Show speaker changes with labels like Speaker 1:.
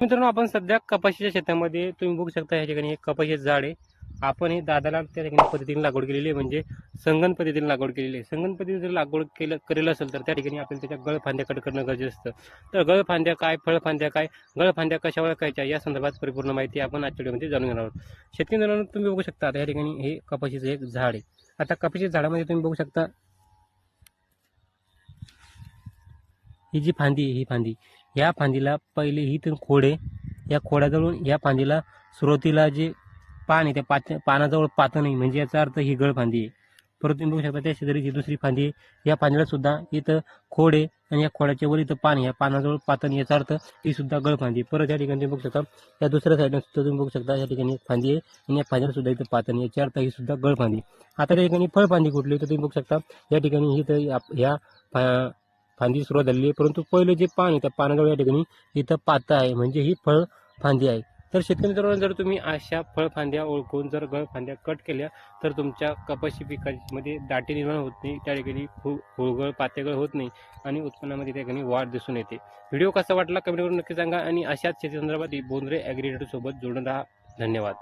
Speaker 1: मित्रांनो आपण सध्या कपाशीच्या शेतामध्ये तुम्ही बघू शकता या ठिकाणी एक कपाशीचं झाड आहे. आपण हे दादाला त्या ठिकाणी पद्धतीने लागवड केलेली आहे म्हणजे संगण पद्धतीने लागवड केलेली आहे. संगण पद्धतीने जर लागवड केलं करेल असेल तर त्या ठिकाणी आपल्याला त्याच्या गळफांद्या कट करणं गरजेचं असतं. तर गळफांद्या काय फळफांद्या काय गळफांद्या कशा ओळखायच्या या संदर्भात परिपूर्ण माहिती आपण आजच्या व्हिडिओमध्ये जाणून घेणार आहोत. शेतकरी मित्रांनो तुम्ही बघू शकता आता या ठिकाणी हे कपाशीचं एक झाड आहे. आता कपाशीच्या झाडामध्ये तुम्ही बघू शकता ही जी फांदी आहे ही फांदी. या फांदीला पहिले ही तर खोड आहे या खोडाजवळून या फांदीला सुरुवातीला जे पान आहे त्या पात पानाजवळ पातं नाही म्हणजे याचा अर्थ ही गळ फांदी आहे. परत तुम्ही बघू शकता त्या शेजारी जी दुसरी फांदी आहे. या फांदीला सुद्धा इथं खोड आहे आणि या खोडाच्या वर इथं पान या पानाजवळ पातन याचा अर्थ ही सुद्धा गळ फांदी आहे. परत या ठिकाणी तुम्ही बघू शकता या दुसऱ्या साईडनं सुद्धा तुम्ही बघू शकता या ठिकाणी एक फांदी आहे आणि या फांदीला सुद्धा इथं पातन याचा अर्थ ही सुद्धा गळ फांदी आता त्या ठिकाणी फळफांदी कुठली तर तुम्ही बघू शकता या ठिकाणी ही तर या- फांदी सुरुवात झालेली आहे. परंतु पहिलं जे पान आहे त्या पानाजवळ या ठिकाणी इथं पातं आहे. म्हणजे ही फळ फांदी आहे. तर शेतकरी मित्रांनो जर तुम्ही अशा फळ फांद्या ओळखून जर गळ फांद्या कट केल्या तर तुमच्या कपाशी पिकामध्ये दाटी निर्माण होत नाही. त्या ठिकाणी फु फुळगळ पातेगळ होत नाही आणि उत्पन्नामध्ये त्या ठिकाणी वाढ दिसून येते. व्हिडिओ कसा वाटला कमेंट करून नक्की सांगा आणि अशाच शेती संदर्भात बोंद्रे ॲग्रिटेटरसोबत जोडून राहा. धन्यवाद.